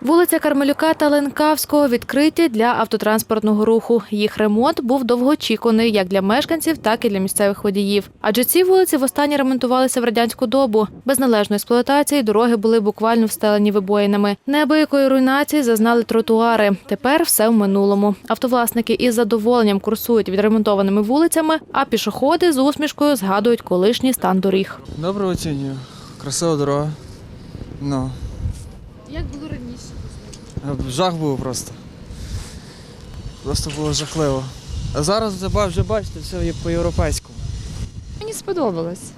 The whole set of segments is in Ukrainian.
Вулиця Кармелюка та Ленкавського відкриті для автотранспортного руху. Їх ремонт був довгоочікуваний як для мешканців, так і для місцевих водіїв. Адже ці вулиці востаннє ремонтувалися в радянську добу. Без належної експлуатації дороги були буквально встелені вибоїнами. Неабиякої руйнації зазнали тротуари. Тепер все в минулому. Автовласники із задоволенням курсують відремонтованими вулицями, а пішоходи з усмішкою згадують колишній стан доріг. Добре оцінюю. Красива дорога. Ну, Як? Жах був просто. Просто було жахливо. А зараз вже, бачите, все по-європейському. Мені сподобалось.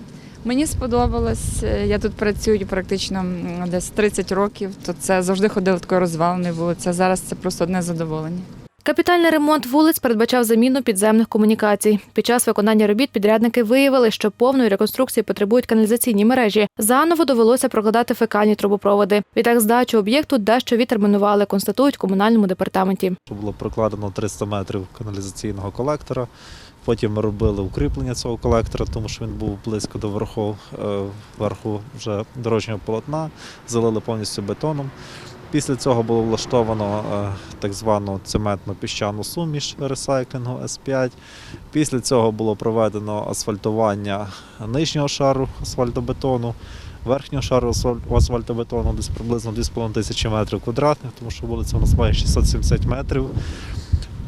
Мені сподобалось. Е, Я тут працюю практично десь 30 років, то це завжди ходила такою розваленою вулиця. Зараз це просто одне задоволення. Капітальний ремонт вулиць передбачав заміну підземних комунікацій. Під час виконання робіт підрядники виявили, що повної реконструкції потребують каналізаційні мережі. Заново довелося прокладати фекальні трубопроводи. Відтак здачу об'єкту дещо відтермінували, констатують в комунальному департаменті. було прокладено 300 метрів каналізаційного колектора. Потім ми робили укріплення цього колектора, тому що він був близько до верху, е, верху вже дорожнього полотна, залили повністю бетоном. Після цього було влаштовано е, так звану цементну піщану суміш ресайклінгу С5. Після цього було проведено асфальтування нижнього шару асфальтобетону, верхнього шару асфальтобетону, десь приблизно 2,5 тисячі метрів квадратних, тому що вулиця у нас має 670 метрів.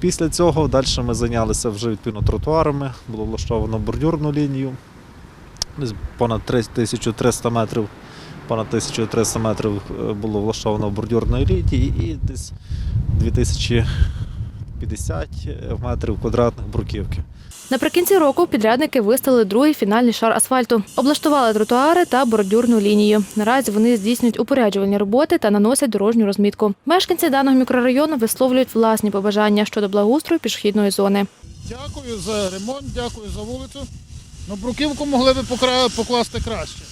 Після цього далі ми зайнялися вже відповідно тротуарами, було влаштовано бордюрну лінію. Десь понад 1300 метрів, понад 1300 метрів е, було влаштовано бордюрної лінії і десь 2050 метрів квадратних бруківки. Наприкінці року підрядники виставили другий фінальний шар асфальту, облаштували тротуари та бордюрну лінію. Наразі вони здійснюють упоряджувальні роботи та наносять дорожню розмітку. Мешканці даного мікрорайону висловлюють власні побажання щодо благоустрою пішохідної зони. Дякую за ремонт, дякую за вулицю. Ну, бруківку могли б покласти краще.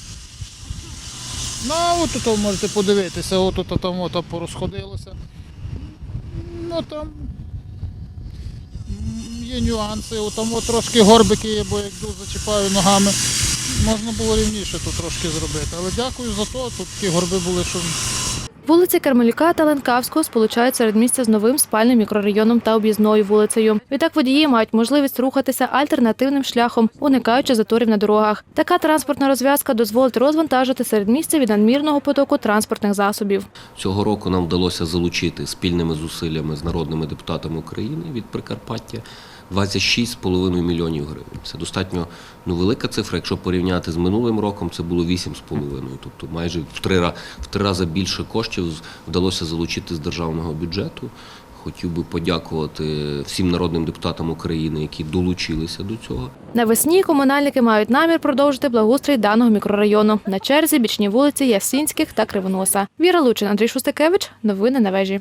Ну, а от тут можете подивитися, от тут там от, порозходилося. Ну там є нюанси, от там от трошки горбики є, бо як дуже зачіпаю ногами. Можна було рівніше тут трошки зробити. Але дякую за то, тут такі горби були, що Вулиці Кармелюка та Ленкавського сполучають середмістя з новим спальним мікрорайоном та об'їзною вулицею. Відтак водії мають можливість рухатися альтернативним шляхом, уникаючи заторів на дорогах. Така транспортна розв'язка дозволить розвантажити середмістя від надмірного потоку транспортних засобів. Цього року нам вдалося залучити спільними зусиллями з народними депутатами України від Прикарпаття 26,5 мільйонів гривень. Це достатньо ну, велика цифра. Якщо порівняти з минулим роком, це було 8,5. Тобто майже в три, в три рази більше коштів вдалося залучити з державного бюджету. Хотів би подякувати всім народним депутатам України, які долучилися до цього. Навесні комунальники мають намір продовжити благоустрій даного мікрорайону. На черзі бічні вулиці Ясінських та Кривоноса. Віра Лучин, Андрій Шустикевич. Новини на вежі.